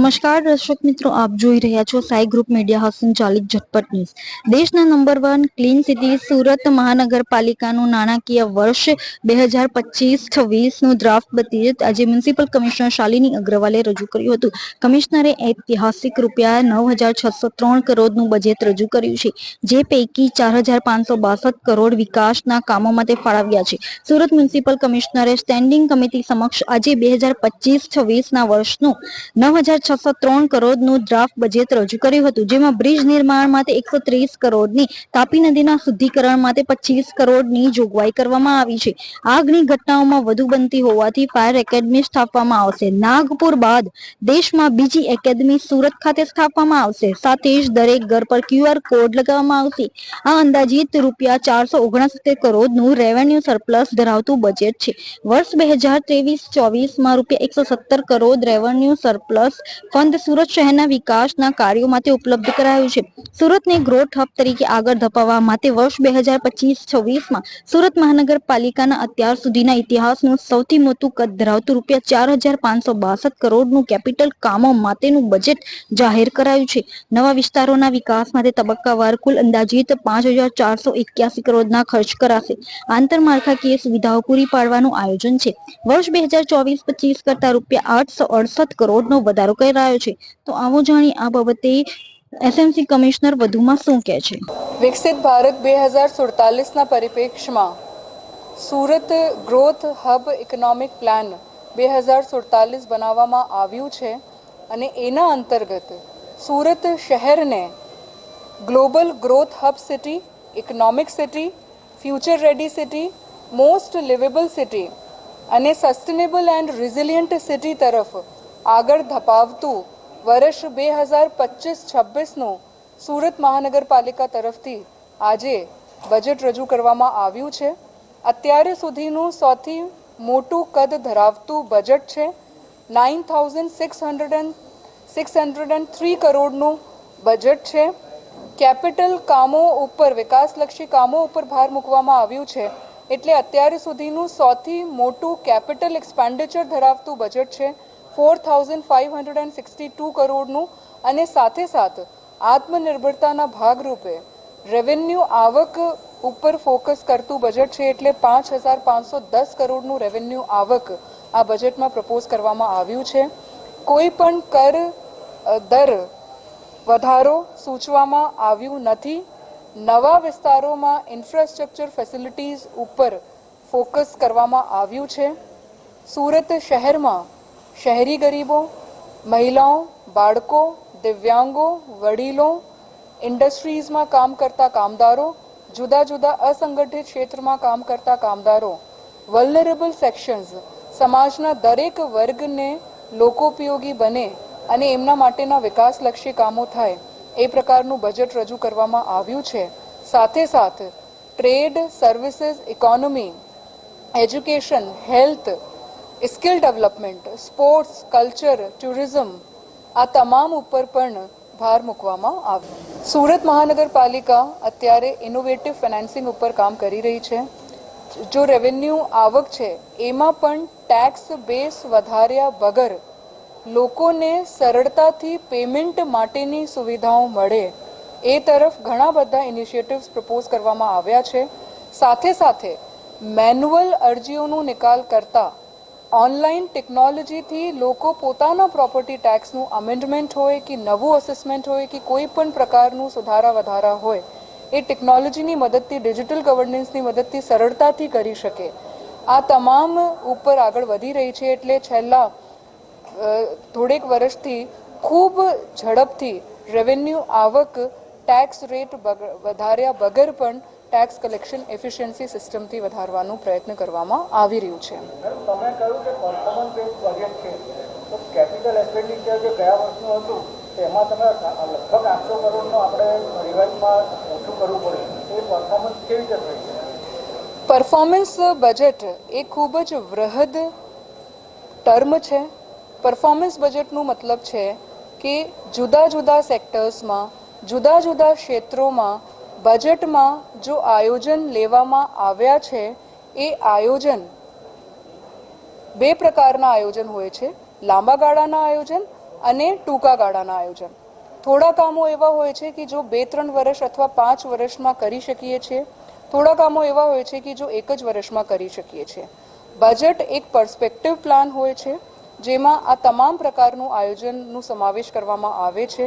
નમસ્કાર, દર્શક મિત્રો, આપ જોઈ રહ્યા છો સાઈ ગ્રુપ મીડિયા હાઉસ સંચાલિત ઝટપટ ન્યૂઝ. દેશના number one clean city Surat મહાનગરપાલિકાનું નાણાકીય વર્ષ બે હજાર પચીસ છવ્વીસનું ડ્રાફ્ટ બજેટ આજે મ્યુનિસિપલ કમિશનર શાલિની અગ્રવાલે રજૂ કર્યું હતું. કમિશનરે ઐતિહાસિક રૂપિયા નવ હજાર છસો ત્રણ કરોડનું બજેટ રજૂ કર્યું છે, જે પૈકી ચાર હજાર પાંચસો બાસઠ કરોડ વિકાસના કામો માટે ફાળવ્યા છે. સુરત મ્યુનિસિપલ કમિશનરે સ્ટેન્ડિંગ કમિટી સમક્ષ આજે બે હજાર પચીસ છવ્વીસના વર્ષનું નવ હજાર છસો ત્રણ કરોડનું ડ્રાફ્ટ બજેટ રજૂ કર્યું હતું, જેમાં બ્રિજ નિર્માણ માટે એકસો ત્રીસ કરોડની તાપી નદીના શુદ્ધિકરણ માટે પચીસ કરોડની જોગવાઈ કરવામાં આવી છે. આગની ઘટનાઓમાં વધુ બનતી હોવાથી ફાયર એકેડમી સ્થાપવામાં આવશે. નાગપુર બાદ દેશમાં બીજી એકેડમી સુરત ખાતે સ્થાપવામાં આવશે. સાથે જ દરેક ઘર પર ક્યુઆર કોડ લગાવવામાં આવશે. આ અંદાજિત રૂપિયા ચારસો ઓગણસિત્તેર કરોડનું રેવન્યુ સરપ્લસ ધરાવતું બજેટ છે. વર્ષ બે હજાર ત્રેવીસ ચોવીસમાં રૂપિયા એકસો સત્તર crore revenue surplus fund Surat શહેરના વિકાસના કાર્યો માટે ઉપલબ્ધ કરાયું છે. સુરતને ગ્રોથ હબ તરીકે આગળ ધપાવવા માટે વર્ષ બે હજાર પચીસ સુરત મહાનગરપાલિકાના અત્યાર સુધીના ઇતિહાસનું સૌથી મોટું કદ ધરાવતું રૂપિયા ચાર કરોડનું કેપિટલ કામો માટેનું બજેટ જાહેર કરાયું છે. નવા વિસ્તારોના વિકાસ માટે તબક્કાવાર કુલ અંદાજિત પાંચ હજાર ચારસો એક્યાસી કરોડના ખર્ચ કરાશે. આંતરમાળખાકીય સુવિધાઓ પૂરી પાડવાનું આયોજન છે. વર્ષ બે હજાર ચોવીસ પચીસ કરતા રૂપિયા આઠસો અડસઠ કરોડનો વધારો કરાયો છે. તો આવો જાણી આ બાબતે એસએમસી કમિશનર વધુમાં શું કહે છે? વિકસિત ભારત બે હજાર સુડતાલીસના પરિપ્રેક્ષમાં Surat growth hub economic plan બે હજાર સુડતાલીસ બનાવવામાં આવ્યું છે અને એના અંતર્ગત સુરત શહેરને global growth hub city, economic city, future ready city, most liveable city અને સસ્ટેનેબલ એન્ડ રિઝિલિયન્ટ સિટી તરફ આગળ ધપાવતું વર્ષ બે હજાર પચીસ છવ્વીસનું સુરત મહાનગરપાલિકા તરફથી આજે બજેટ રજૂ કરવામાં આવ્યું છે. અત્યારે સુધીનું સૌથી મોટું કદ ધરાવતું બજેટ છે. Nine thousand six hundred and six hundred and three કરોડનું બજેટ છે. કેપિટલ કામો ઉપર, વિકાસલક્ષી કામો ઉપર ભાર મૂકવામાં આવ્યું છે. એટલે અત્યારે સુધીનું સૌથી મોટું કેપિટલ એક્સપેન્ડિચર ધરાવતું બજેટ છે. Four thousand five hundred and sixty two કરોડનું અને સાથે સાથ આત્મનિર્ભરતાના ભાગરૂપે રેવન્યુ આવક ઉપર ફોકસ કરતું બજેટ છે એટલે પાંચ હજાર પાંચસો દસ કરોડનું રેવન્યુ આવક આ બજેટમાં પ્રપોઝ કરવામાં આવ્યું છે. કોઈ પણ કર દર વધારો સૂચવામાં આવ્યું નથી. નવા વિસ્તારોમાં ઇન્ફ્રાસ્ટ્રક્ચર ફેસિલિટીઝ ઉપર ફોકસ કરવામાં આવ્યું છે. સુરત શહેરમાં શહેરી ગરીબો, મહિલાઓ, બાળકો, દિવ્યાંગો, વડીલો, ઇન્ડસ્ટ્રીઝમાં કામ કરતા કામદારો, જુદા જુદા અસંગઠિત ક્ષેત્રમાં કામ કરતા કામદારો વલ્નરેબલ સેક્શન્સ સમાજના દરેક વર્ગને લોકોપયોગી બને અને એમના માટેના વિકાસલક્ષી કામો થાય, એ પ્રકારનું બજેટ રજૂ કરવામાં આવ્યું છે. સાથે સાથ trade services economy education health skill development, sports, culture, tourism આ તમામ ઉપર પણ ભાર મૂકવામાં આવ્યો સુરત મહાનગરપાલિકા અત્યારે ઇનોવેટિવ ફાઇનાન્સિંગ ઉપર કામ કરી રહી છે. જો રેવન્યુ આવક છે, એમાં પણ ટેક્સ બેસ વધાર્યા વગર લોકોને સરળતાથી પેમેન્ટ માટેની સુવિધાઓ મળે. એ તરફ ઘણા બધા ઇનિશિયેટિવ્સ પ્રપોઝ કરવામાં આવ્યા છે. સાથે સાથે મેન્યુઅલ અરજીઓનો નિકાલ કરતા ઓનલાઈન ટેકનોલોજીથી લોકો પોતાના પ્રોપર્ટી ટેક્સનું અમેન્ડમેન્ટ હોય કે નવું અસેસમેન્ટ હોય કે કોઈ પણ પ્રકારનું સુધારા વધારા હોય, એ ટેકનોલોજીની મદદથી ડિજિટલ ગવર્નન્સની મદદથી સરળતાથી કરી શકે. આ તમામ ઉપર આગળ વધી રહી છે એટલે છેલ્લા થોડેક વર્ષથી ખૂબ ઝડપથી રેવન્યુ આવક ટેક્સ રેટ વધાર્યા વગર પણ ટેક્સ કલેક્શન એફિશિયન્સી સિસ્ટમથી વધારવાનો પ્રયત્ન કરવામાં આવી રહ્યું છે. તમે કહ્યું કે પરફોર્મન્સ બેઝ બજેટ છે. તો કેપિટલ એક્સપેન્ડિચર જે ગયા વર્ષનું હતું તેમાં તમે લગભગ આઠસો કરોડનું આપણે રિવાઇઝમાં ઓછું કરવું પડે. એ પરફોર્મન્સ કેવી રીતે થઈ પરફોર્મન્સ બજેટ એ ખૂબ જ વૃહદ ટર્મ છે. પરફોર્મન્સ બજેટનું મતલબ છે કે જુદા જુદા સેક્ટર્સમાં જુદા જુદા ક્ષેત્રોમાં બજેટમાં જો આયોજન લેવામાં આવ્યા છે, એ આયોજન બે પ્રકારના આયોજન હોય છે. લાંબા ગાળાના આયોજન અને ટૂંકા ગાળાના આયોજન. થોડા કામો એવા હોય છે કે જો બે ત્રણ વર્ષ અથવા પાંચ વર્ષમાં કરી શકીએ છીએ થોડા કામો એવા હોય છે કે જો એક જ વર્ષમાં કરી શકીએ છીએ બજેટ એક પર્સપેક્ટિવ પ્લાન હોય છે, જેમાં આ તમામ પ્રકારનું આયોજનનું સમાવેશ કરવામાં આવે છે.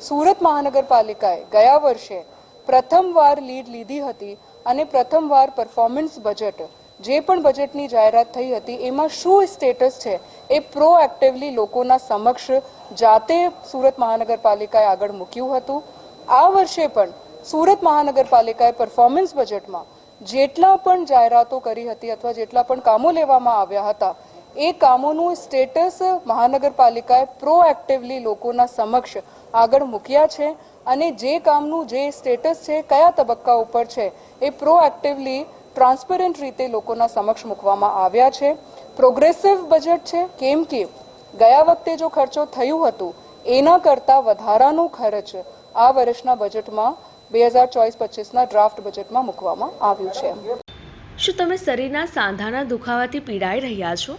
સુરત મહાનગરપાલિકાએ ગયા વર્ષે પ્રથમવાર લીડ લીધી હતી અને પ્રથમવાર પરફોર્મન્સ બજેટ જે પણ બજેટની જાહેરાત થઈ હતી, એમાં શું સ્ટેટસ છે, એ પ્રોએક્ટિવલી લોકોના સમક્ષ જાતે સુરત મહાનગરપાલિકાએ આગળ મૂક્યું હતું. આ વર્ષે પણ સુરત મહાનગરપાલિકાએ પરફોર્મન્સ બજેટમાં જેટલા પણ જાહેરાતો કરી હતી અથવા જેટલા પણ કામો લેવામાં આવ્યા હતા એ કામોનું સ્ટેટસ મહાનગરપાલિકાએ પ્રોએક્ટિવલી લોકોના સમક્ષ આગળ મૂક્યા છે અને જે કામનું જે સ્ટેટસ છે, કયા તબક્કા ઉપર છે, એ પ્રોએક્ટિવલી ટ્રાન્સપરન્ટ રીતે લોકોના સમક્ષ મૂકવામાં આવ્યા છે. પ્રોગ્રેસિવ બજેટ છે, કેમ કે ગયા વખતે જો ખર્ચો થયું હતું, એના કરતાં વધારાનો ખર્ચ આ વર્ષના બજેટમાં, બે હજાર ચોવીસ પચીસના ડ્રાફ્ટ બજેટમાં મૂકવામાં આવ્યું છે. શું તમે શરીરના સાંધાના દુખાવાથી પીડાઈ રહ્યા છો?